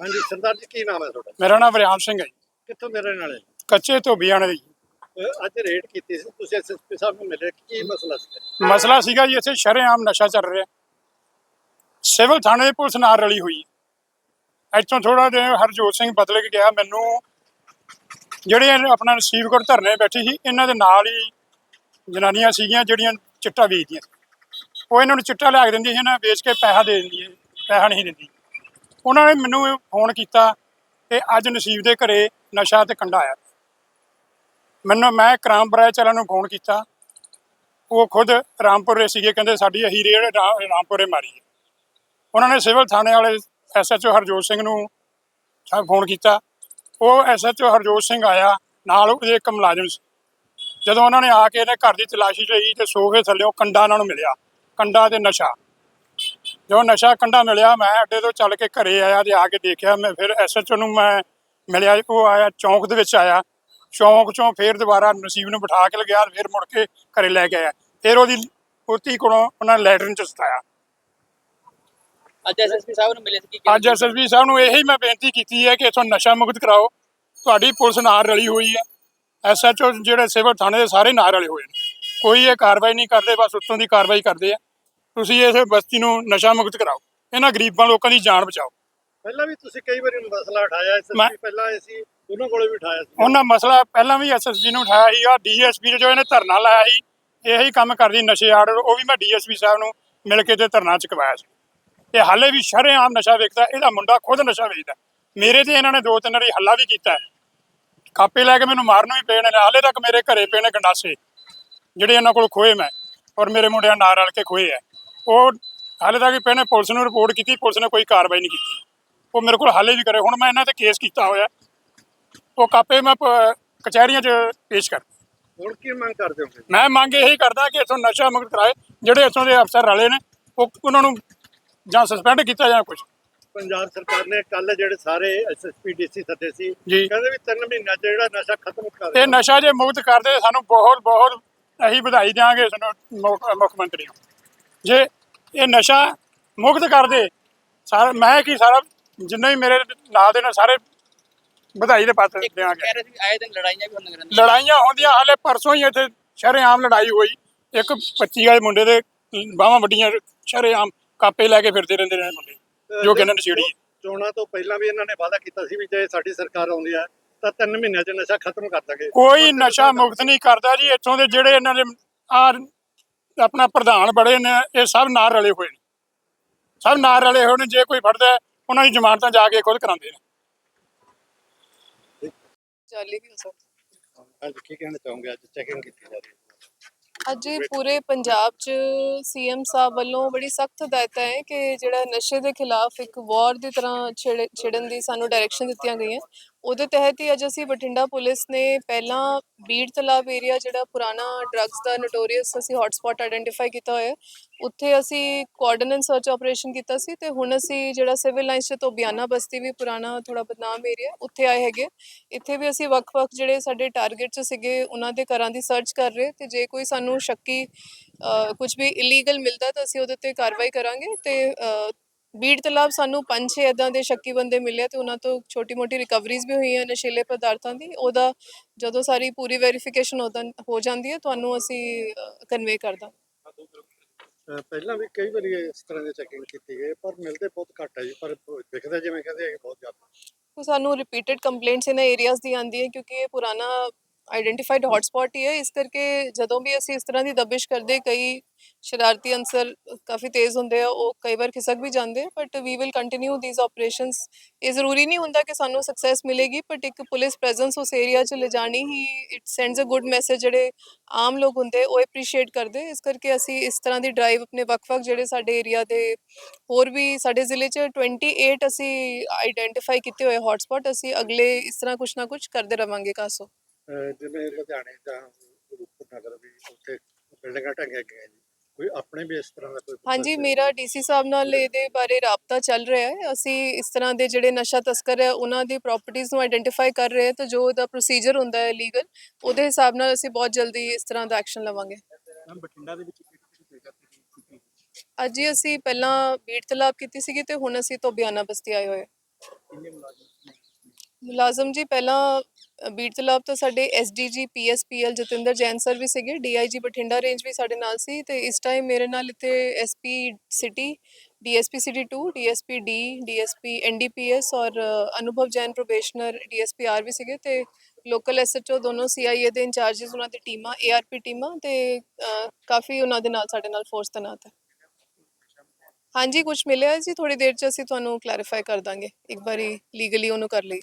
ਹਾਂਜੀ ਸਰਦਾਰ ਜੀ ਕੀ ਨਾਮ ਹੈ ਤੁਹਾਡਾ? ਮੇਰਾ ਨਾਮ ਵਰਿਆਮ ਸਿੰਘ ਹੈ ਜੀ। ਕਿੱਥੋਂ ਰਹਿਣ ਵਾਲੇ ਕੱਚੇ ਧੋਬੀਆਂ ਨੇ ਜੀ। ਅਹ ਅੱਜ ਰੇਡ ਕੀਤੀ ਸੀ। ਤੁਸੀਂ ਐਸਐਸਪੀ ਸਾਹਿਬ ਨੂੰ ਮਿਲੇ ਕੀ ਮਸਲਾ ਸੀ ਮਸਲਾ ਸੀਗਾ ਜੀ ਇੱਥੇ ਸ਼ਰੇਆਮ ਨਸ਼ਾ ਚੱਲ ਰਿਹਾ। ਸਿਵਲ ਥਾਣੇ ਦੀ ਪੁਲਿਸ ਨਾਲ ਰਲੀ ਹੋਈ ਹੈ। ਇੱਥੋਂ ਥੋੜਾ ਜਿਹਾ ਹਰਜੋਤ ਸਿੰਘ ਬਦਲ ਕੇ ਗਿਆ। ਮੈਨੂੰ ਜਿਹੜੇ ਇਹ ਆਪਣਾ ਰਿਸੀਵ ਕਰ ਧਰਨੇ ਬੈਠੀ ਸੀ ਇਹਨਾਂ ਦੇ ਨਾਲ ਹੀ ਜਨਾਨੀਆਂ ਸੀਗੀਆਂ ਜਿਹੜੀਆਂ ਚਿੱਟਾ ਵੇਚਦੀਆਂ ਸੀ। ਉਹ ਇਹਨਾਂ ਨੂੰ ਚਿੱਟਾ ਲਿਆ ਕੇ ਦਿੰਦੀ ਸੀ ਇਹਨਾਂ ਵੇਚ ਕੇ ਪੈਸਾ ਦੇ ਦਿੰਦੀ ਹੈ ਪੈਸਾ ਨਹੀਂ ਦਿੰਦੀ। ਉਹਨਾਂ ਨੇ ਮੈਨੂੰ ਫੋਨ ਕੀਤਾ ਕਿ ਅੱਜ ਨਸੀਬ ਦੇ ਘਰੇ ਨਸ਼ਾ ਤੇ ਕੰਡਾ ਆਇਆ। ਮੈਨੂੰ, ਮੈਂ ਕ੍ਰਾਮ ਬਰਾਜ ਨੂੰ ਫੋਨ ਕੀਤਾ। ਉਹ ਖੁਦ ਰਾਮਪੁਰੇ ਸੀਗੇ, ਕਹਿੰਦੇ ਸਾਡੀ ਅਹੀ ਰੇਡ ਰਾਮਪੁਰੇ ਮਾਰੀ ਹੈ। ਉਹਨਾਂ ਨੇ ਸਿਵਲ ਥਾਣੇ ਵਾਲੇ ਐਸਐਚਓ ਹਰਜੋਤ ਸਿੰਘ ਨੂੰ ਸਾ, ਫੋਨ ਕੀਤਾ। ਉਹ ਐਸਐਚਓ ਹਰਜੋਤ ਸਿੰਘ ਆਇਆ, ਨਾਲ ਉਹਦੇ ਇੱਕ ਮੁਲਾਜ਼ਮ ਸੀ। ਜਦੋਂ ਉਹਨਾਂ ਨੇ ਆ ਕੇ ਇਹਨੇ ਘਰ ਦੀ ਤਲਾਸ਼ੀ ਲਈ ਤੇ ਸੋਫੇ ਥੱਲੇੋਂ ਕੰਡਾ ਉਹਨਾਂ ਨੂੰ ਮਿਲਿਆ, ਕੰਡਾ ਤੇ ਨਸ਼ਾ। ਜਦੋਂ ਨਸ਼ਾ ਕੰਡਾ ਮਿਲਿਆ ਮੈਂ ਅੱਡੇ ਤੋਂ ਚੱਲ ਕੇ ਘਰੇ ਆਇਆ ਤੇ ਆ ਕੇ ਦੇਖਿਆ ਮੈਂ ਫਿਰ ਐਸਐਚਓ ਨੂੰ ਮੈਂ ਮਿਲਿਆ ਉਹ ਆਇਆ ਚੌਂਕ ਦੇ ਵਿੱਚ ਆਇਆ। ਚੌਂਕ ਚੋਂ ਫੇਰ ਦੁਬਾਰਾ ਨਸੀਬ ਨੂੰ ਬਿਠਾ ਕੇ ਲਗਿਆ ਫਿਰ ਮੁੜ ਕੇ ਘਰੇ ਲੈ ਕੇ ਆਇਆ। ਫਿਰ ਉਹਦੀ ਉਤੀ ਕੋਲੋਂ ਉਹਨਾਂ ਲੈਟਰਨ ਚ ਸਤਾਇਆ। ਅੱਜ ਐਸਐਸਪੀ ਸਾਹਿਬ ਨੂੰ ਮਿਲੇ ਸੀ ਕੀ ਅੱਜ ਐਸਐਸਪੀ ਸਾਹਿਬ ਨੂੰ ਇਹੀ ਮੈਂ ਬੇਨਤੀ ਕੀਤੀ ਹੈ ਕਿ ਇਥੋਂ ਨਸ਼ਾ ਮੁਕਤ ਕਰਾਓ। ਤੁਹਾਡੀ ਪੁਲਿਸ ਨਾਲ ਰਲੀ ਹੋਈ ਹੈ। ਐਸਐਚਓ ਜਿਹੜੇ ਸਿਵਲ ਥਾਣੇ ਦੇ ਸਾਰੇ ਨਾਲ ਰਲੇ ਹੋਏ ਨੇ। ਕੋਈ ਇਹ ਕਾਰਵਾਈ ਨਹੀਂ ਕਰਦੇ ਬਸ ਉੱਤੋਂ ਦੀ ਕਾਰਵਾਈ ਕਰਦੇ ਆ। ਤੁਸੀਂ ਇਸ ਬਸਤੀ ਨੂੰ ਨਸ਼ਾ ਮੁਕਤ ਕਰਾਓ ਇਹਨਾਂ ਗਰੀਬਾਂ ਲੋਕਾਂ ਦੀ ਜਾਨ ਬਚਾਓ। ਪਹਿਲਾਂ ਵੀ ਤੁਸੀਂ ਕਈ ਵਾਰੀ ਮਸਲਾ ਉਠਾਇਆ ਐਸਐਸਪੀ ਪਹਿਲਾਂ ਆਏ ਸੀ ਉਹਨਾਂ ਕੋਲੇ ਵੀ ਉਠਾਇਆ ਸੀ। ਉਹਨਾਂ ਮਸਲਾ ਪਹਿਲਾਂ ਵੀ ਐਸਐਸਪੀ ਨੂੰ ਉਠਾਇਆ ਸੀਗਾ ਡੀਐਸਪੀ ਜੋ ਇਹਨੇ ਧਰਨਾ ਲਾਇਆ ਸੀ ਇਹੀ ਕੰਮ ਕਰਦੀ ਨਸ਼ੇ ਆਰਡਰ ਉਹ ਵੀ ਮੈਂ ਡੀਐਸਪੀ ਸਾਹਿਬ ਨੂੰ ਮਿਲ ਕੇ ਤੇ ਧਰਨਾ ਚੁਕਵਾਇਆ ਸੀ। ਤੇ ਹਾਲੇ ਵੀ ਸ਼ਰੇਆਮ ਨਸ਼ਾ ਵੇਚਦਾ ਇਹਦਾ ਮੁੰਡਾ ਖੁਦ ਨਸ਼ਾ ਵੇਚਦਾ ਮੇਰੇ ਤੇ ਇਹਨਾਂ ਨੇ ਦੋ ਤਿੰਨ ਵਾਰੀ ਹੱਲਾ ਵੀ ਕੀਤਾ। ਕਾਪੇ ਲੈ ਕੇ ਮੈਨੂੰ ਮਾਰਨ ਵੀ ਪਏ ਨੇ ਹਾਲੇ ਤੱਕ ਮੇਰੇ ਘਰੇ ਨੇ ਗੰਡਾਸੇ ਜਿਹੜੇ ਇਹਨਾਂ ਕੋਲ ਖੋਏ ਮੈਂ ਔਰ ਮੇਰੇ ਮੁੰਡਿਆਂ ਨਾਲ ਰਲ ਕੇ ਖੋਏ ਆ ਉਹ ਹਾਲੇ ਤੱਕ ਵੀ ਪਏ ਨੇ ਪੁਲਿਸ ਨੂੰ ਰਿਪੋਰਟ ਕੀਤੀ ਪੁਲਿਸ ਨੇ ਕੋਈ ਕਾਰਵਾਈ ਨਹੀਂ ਕੀਤੀ। ਉਹ ਮੇਰੇ ਕੋਲ ਹਾਲੇ ਵੀ ਕਰੇ। ਹੁਣ ਮੈਂ ਇਹਨਾਂ ਤੇ ਕੇਸ ਕੀਤਾ ਹੋਇਆ ਉਹ ਕਾਪੇ ਮੈਂ ਕਚਹਿਰੀਆਂ 'ਚ ਪੇਸ਼ ਕਰ ਹੁਣ ਕੀ ਮੰਗ ਕਰਦੇ ਹੋ? ਮੈਂ ਮੰਗ ਇਹੀ ਕਰਦਾ ਕਿ ਇਥੋਂ ਨਸ਼ਾ ਮੁਕਤ ਕਰਾਏ। ਜਿਹੜੇ ਇਥੋਂ ਦੇ ਅਫਸਰ ਰਲੇ ਨੇ ਉਹ ਉਹਨਾਂ ਨੂੰ ਜਾਂ ਸਸਪੈਂਡ ਕੀਤਾ ਜਾਂ ਕੁਝ ਪੰਜਾਬ ਸਰਕਾਰ ਨੇ ਕੱਲ ਜਿਹੜੇ ਸਾਰੇ ਐਸਐਸਪੀ ਡੀਸੀ ਸੱਦੇ ਸੀ। ਕਹਿੰਦੇ ਵੀ ਤਿੰਨ ਮਹੀਨਿਆਂ ਚ ਜਿਹੜਾ ਨਸ਼ਾ ਖਤਮ ਕਰ ਇਹ ਨਸ਼ਾ ਜੇ ਮੁਕਤ ਕਰਦੇ ਸਾਨੂੰ ਬਹੁਤ ਬਹੁਤ ਅਸੀਂ ਵਧਾਈ ਦਿਆਂਗੇ ਸਾਨੂੰ ਮੁੱਖ ਮੰਤਰੀ ਨੂੰ। ਜੇ ਇਹ ਨਸ਼ਾ ਮੁਕਤ ਕਰਦੇ ਸਾਰਾ ਮੈਂ ਕੀ ਸਾਰਾ ਜਿੰਨੇ ਵੀ ਮੇਰੇ ਨਾਲ ਦੇ ਨੇ ਸਾਰੇ ਵਧਾਈ ਦੇ ਪਾਤਰ ਸੀ ਆਏ ਦਿਨ ਲੜਾਈਆਂ ਵੀ ਹੁੰਦੀਆਂ ਰਹਿੰਦੀਆਂ। ਲੜਾਈਆਂ ਹੁੰਦੀਆਂ ਹਾਲੇ ਪਰਸੋਂ ਹੀ ਇੱਥੇ ਸ਼ਰੇਆਮ ਲੜਾਈ ਹੋਈ। ਇੱਕ 25 ਵਾਲੇ ਮੁੰਡੇ ਦੇ ਬਾਹਾਂ ਵੱਡੀਆਂ ਸ਼ਰੇਆਮ ਕਾਪੇ ਲੈ ਕੇ ਫਿਰਦੇ ਰਹਿੰਦੇ ਨੇ ਮੁੰਡੇ ਜੋ ਕਿ ਇਹਨਾਂ ਨੇ ਛੇੜੀ। ਚੋਣਾਂ ਤੋਂ ਪਹਿਲਾਂ ਵੀ ਇਹਨਾਂ ਨੇ ਵਾਅਦਾ ਕੀਤਾ ਸੀ ਵੀ ਜੇ ਸਾਡੀ ਸਰਕਾਰ ਆਉਂਦੀ ਹੈ ਤਾਂ ਤਿੰਨ ਮਹੀਨਿਆਂ ਚ ਨਸ਼ਾ ਖਤਮ ਕਰ ਦਾਂਗੇ। ਕੋਈ ਨਸ਼ਾ ਮੁਕਤ ਨਹੀਂ ਕਰਦਾ ਜੀ ਇੱਥੋਂ ਦੇ ਜਿਹੜੇ ਇਹਨਾਂ ਦੇ ਆ ਆਪਣਾ ਪ੍ਰਧਾਨ ਬੜੇ ਨੇ ਇਹ ਸਭ ਨਾਲ ਰਲੇ ਹੋਏ ਨੇ। ਸਭ ਨਾਲ ਰਲੇ ਹੋਏ ਨੇ ਜੇ ਕੋਈ ਫੜਦਾ ਉਹਨਾਂ ਦੀ ਜ਼ਮਾਨਤਾਂ ਜਾ ਕੇ ਖੁਦ ਕਰਾਉਂਦੇ ਨੇ। ਜਾਲੀ ਵੀ ਹੋ ਸਕਦਾ। ਅੱਜ ਕੀ ਕਹਿਣਾ ਚਾਹੋਗੇ? ਅੱਜ ਚੈਕਿੰਗ ਕੀਤੀ ਜਾ ਰਹੀ ਹੈ। ਅੱਜ ਇਹ ਪੂਰੇ ਪੰਜਾਬ 'ਚ ਸੀਐਮ ਸਾਹਿਬ ਵੱਲੋਂ ਬੜੀ ਸਖਤ ਹਦਾਇਤਾਂ ਹੈ ਕਿ ਜਿਹੜਾ ਨਸ਼ੇ ਦੇ ਖਿਲਾਫ ਇੱਕ ਵਾਰ ਦੀ ਤਰ੍ਹਾਂ ਛਿੜ- ਛਿੜਨ ਦੀ ਸਾਨੂੰ ਡਾਇਰੈਕਸ਼ਨ ਦਿੱਤੀਆਂ ਗਈਆਂ। ਉਹਦੇ ਤਹਿਤ ਹੀ ਅੱਜ ਅਸੀਂ ਬਠਿੰਡਾ ਪੁਲਿਸ ਨੇ ਪਹਿਲਾਂ ਬੀੜ ਤਲਾਬ ਏਰੀਆ ਜਿਹੜਾ ਪੁਰਾਣਾ ਡਰੱਗਸ ਦਾ ਨੋਟੋਰੀਅਸ ਅਸੀਂ ਹੌਟਸਪੌਟ ਆਇਡੈਂਟੀਫਾਈ ਕੀਤਾ ਹੋਇਆ ਉੱਥੇ ਅਸੀਂ ਕੋਆਰਡੀਨੇਟ ਸਰਚ ਆਪਰੇਸ਼ਨ ਕੀਤਾ ਸੀ ਤੇ ਹੁਣ ਅਸੀਂ ਜਿਹੜਾ ਸਿਵਲ ਲਾਈਨਸ ਤੋਂ ਬਿਆਨਾ ਬਸਤੀ ਵੀ ਪੁਰਾਣਾ ਥੋੜਾ ਬਦਨਾਮ ਏਰੀਆ ਉੱਥੇ ਆਏ ਹੈਗੇ ਇੱਥੇ ਵੀ ਅਸੀਂ ਵੱਖ-ਵੱਖ ਜਿਹੜੇ ਸਾਡੇ ਟਾਰਗੇਟ 'ਚ ਸੀਗੇ, ਉਹਨਾਂ ਦੇ ਘਰਾਂ ਦੀ ਸਰਚ ਕਰ ਰਹੇ ਤੇ ਜੇ ਕੋਈ ਸਾਨੂੰ ਸ਼ੱਕੀ ਕੁਝ ਵੀ ਇਲੀਗਲ ਮਿਲਦਾ ਤਾਂ ਅਸੀਂ ਉਹਦੇ ਤੇ ਕਾਰਵਾਈ ਕਰਾਂਗੇ ਤੇ ਬੀੜ ਤਲਾਬ ਸਾਨੂੰ ਪੰਜ ਛੇ ਇਦਾਂ ਦੇ ਸ਼ੱਕੀ ਬੰਦੇ ਮਿਲੇ ਤੇ ਉਹਨਾਂ ਤੋਂ ਛੋਟੀ-ਮੋਟੀ ਰਿਕਵਰੀਜ਼ ਵੀ ਹੋਈਆਂ ਨਸ਼ੀਲੇ ਪਦਾਰਥਾਂ ਦੀ। ਉਹਦਾ ਜਦੋਂ ਸਾਰੀ ਪੂਰੀ ਵੈਰੀਫਿਕੇਸ਼ਨ ਹੋ ਜਾਂਦੀ ਹੈ ਤੁਹਾਨੂੰ ਅਸੀਂ ਕਨਵੇ ਕਰ ਦਾਂ ਅਹ ਪਹਿਲਾਂ ਵੀ ਕਈ ਵਾਰੀ ਇਸ ਤਰ੍ਹਾਂ ਦੀ ਚੈਕਿੰਗ ਕੀਤੀ ਗਈ ਪਰ ਮਿਲਦੇ ਬਹੁਤ ਘੱਟ ਹੈ ਜੀ ਪਰ ਦਿਖਦਾ ਜਿਵੇਂ ਕਹਿੰਦੇ ਕਿ ਬਹੁਤ ਜ਼ਿਆਦਾ। ਸਾਨੂੰ ਰਿਪੀਟਡ ਕੰਪਲੇਂਟਸ ਇਹਨਾਂ ਏਰੀਆਜ਼ ਦੀ ਆਉਂਦੀ ਹੈ ਕਿਉਂਕਿ ਇਹ ਪੁਰਾਣਾ ਆਈਡੈਂਟੀਫਾਈਡ ਹੌਟਸਪੌਟ ਹੀ ਹੈ। ਇਸ ਕਰਕੇ ਜਦੋਂ ਵੀ ਅਸੀਂ ਇਸ ਤਰ੍ਹਾਂ ਦੀ ਦਬਿਸ਼ ਕਰਦੇ, ਕਈ ਸ਼ਰਾਰਤੀ ਅਨਸਰ ਕਾਫੀ ਤੇਜ਼ ਹੁੰਦੇ ਆ, ਉਹ ਕਈ ਵਾਰ ਖਿਸਕ ਵੀ ਜਾਂਦੇ but we will continue these operations ਇਹ ਜ਼ਰੂਰੀ ਨਹੀਂ ਹੁੰਦਾ ਕਿ ਸਾਨੂੰ ਸਕਸੈਸ ਮਿਲੇਗੀ ਬਟ ਇੱਕ ਪੁਲਿਸ ਪ੍ਰੈਜ਼ੈਂਸ ਉਸ ਏਰੀਆ 'ਚ ਲਿਜਾਣੀ ਹੀ it sends a good message ਜਿਹੜੇ ਆਮ ਲੋਕ ਹੁੰਦੇ, ਉਹ ਐਪਰੀਸ਼ੀਏਟ ਕਰਦੇ। ਇਸ ਕਰਕੇ ਅਸੀਂ ਇਸ ਤਰ੍ਹਾਂ ਦੀ ਡਰਾਈਵ ਆਪਣੇ ਵੱਖ-ਵੱਖ ਜਿਹੜੇ ਸਾਡੇ ਏਰੀਆ ਦੇ ਹੋਰ ਵੀ ਸਾਡੇ ਜ਼ਿਲ੍ਹੇ 'ਚ 28 ਅਸੀਂ ਆਈਡੈਂਟੀਫਾਈ ਕੀਤੇ ਹੋਏ ਹੌਟਸਪੌਟ ਅਸੀਂ ਅਗਲੇ ਇਸ ਤਰ੍ਹਾਂ ਕੁਝ ਨਾ ਕੁਝ ਕਰਦੇ ਰਵਾਂਗੇ ਕਾਸੋ। ਜਿਵੇਂ ਲੁਧਿਆਣੇ ਜਾਂ ਰੂਪਨਗਰ ਨਗਰ ਵੀ ਉੱਥੇ ਬਿਲਡਿੰਗਾਂ ਢੰਗੀਆਂ ਗਈਆਂ ਜੀ। ਕੋਈ ਆਪਣੇ ਵੀ ਇਸ ਤਰ੍ਹਾਂ ਦਾ ਕੋਈ ਹਾਂਜੀ? ਮੇਰਾ ਡੀਸੀ ਸਾਹਿਬ ਨਾਲ ਇਹਦੇ ਬਾਰੇ ਰਾਬਤਾ ਚੱਲ ਰਿਹਾ ਹੈ। ਅਸੀਂ ਇਸ ਤਰ੍ਹਾਂ ਦੇ ਜਿਹੜੇ ਨਸ਼ਾ ਤਸਕਰ ਹੈ ਉਹਨਾਂ ਦੀ ਪ੍ਰਾਪਰਟੀਆਂ ਨੂੰ ਆਇਡੈਂਟੀਫਾਈ ਕਰ ਰਹੇ ਹਾਂ ਤਾਂ ਜੋ ਉਹਦਾ ਪ੍ਰੋਸੀਜਰ ਹੁੰਦਾ ਹੈ ਲੀਗਲ ਉਹਦੇ ਹਿਸਾਬ ਨਾਲ ਅਸੀਂ ਬਹੁਤ ਜਲਦੀ ਇਸ ਤਰ੍ਹਾਂ ਦਾ ਐਕਸ਼ਨ ਲਵਾਂਗੇ। ਮੈਮ ਬਠਿੰਡਾ ਦੇ ਵਿੱਚ ਅੱਜ ਹੀ ਅਸੀਂ ਪਹਿਲਾਂ ਬੀੜ ਤਲਾਬ ਕੀਤੀ ਸੀਗੀ ਤੇ ਹੁਣ ਅਸੀਂ ਤੋਂ ਬਿਆਨਾ ਬਸਤੀ ਆਏ ਹੋਏ ਕਿੰਨੇ ਮੁਲਾਜ਼ਮ ਮੁਲਾਜ਼ਮ ਜੀ ਪਹਿਲਾਂ ਅ, ਬੀੜ ਤਲਾਬ ਤੋਂ ਸਾਡੇ SDG PSPL Jatinder Jain sir ਵੀ ਸੀਗੇ ਡੀਆਈਜੀ ਬਠਿੰਡਾ ਰੇਂਜ ਵੀ ਸਾਡੇ ਨਾਲ ਸੀ ਤੇ ਇਸ ਟਾਈਮ ਮੇਰੇ ਨਾਲ ਇੱਥੇ SP city DSP city 2 DSP D DSP NDPS ਔਰ ਅਨੁਭਵ ਜੈਨ ਪ੍ਰੋਬੇਸ਼ਨਰ ਡੀਐਸਪੀ ਆਰ ਵੀ ਸੀਗੇ ਤੇ ਲੋਕਲ ਐਸਐਚਓ ਦੋਨੋਂ ਸੀਆਈਏ ਦੇ ਇੰਚਾਰजेस ਉਹਨਾਂ ਦੀ ਟੀਮਾਂ ਏਆਰਪੀ ਟੀਮਾਂ ਤੇ ਅ, ਕਾਫੀ ਉਹਨਾਂ ਦੇ ਨਾਲ ਸਾਡੇ ਨਾਲ ਫੋਰਸ ਤੈਨਾਤ ਹੈ ਹਾਂਜੀ ਕੁਝ ਮਿਲਿਆ ਹੈ ਜੀ ਥੋੜੀ ਦੇਰ ਚ ਅਸੀਂ ਤੁਹਾਨੂੰ ਕਲੈਰੀਫਾਈ ਕਰ ਦਾਂਗੇ। ਇੱਕ ਵਾਰੀ ਲੀਗਲੀ ਉਹਨੂੰ ਕਰ ਲਈ